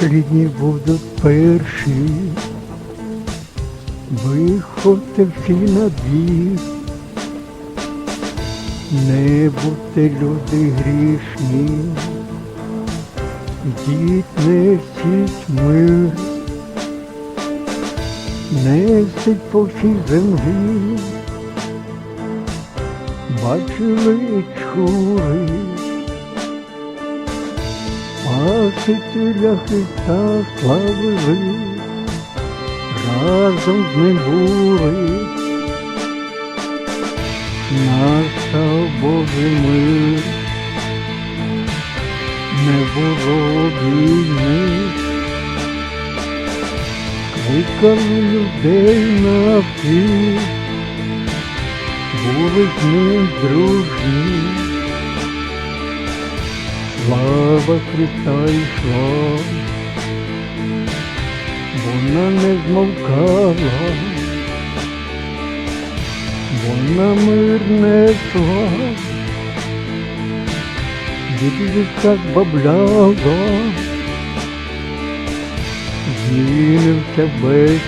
Послідні будуть перші, виходьте всі на двір, не будьте люди грішні, йдіть несіть мир, несіть по всій землі, бачили чули. Спасителя Христа славили, разом з ним були, настав Божий мир, не було війни, кликали людей на пів, були з дружні. Слава Христа йшла, вона не змовкала, вона мир несла, від віка збавляла, змінився весь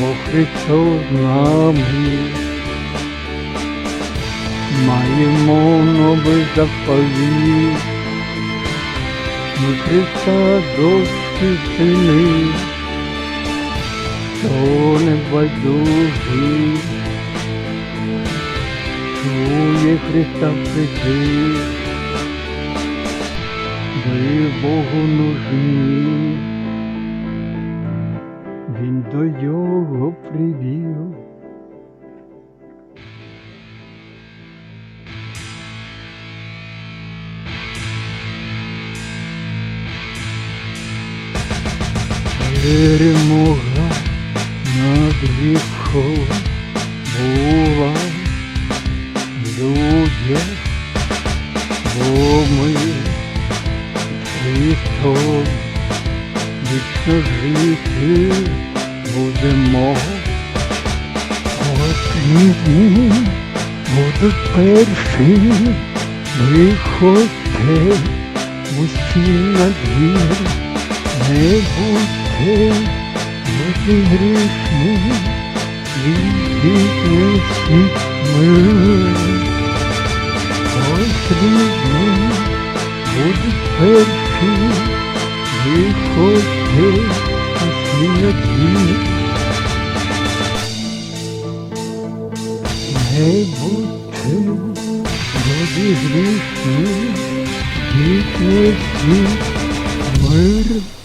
бо Христос з нами. Маємо новий заповіт, Христа дочки сини, хто не байдужий, чує Христа прийти, ви Богу нужні, Він до його привів. Перемога над гріхом була в людях, бо ми Христом вічно жити будемо. Потрібні будуть перші, виходьте усі на двір. Не будьте люди грішні, віддіть несіть мир. Потрібні будуть перші, виходьте усі на двір. Не будьте люди грішні, віддіть несіть мир.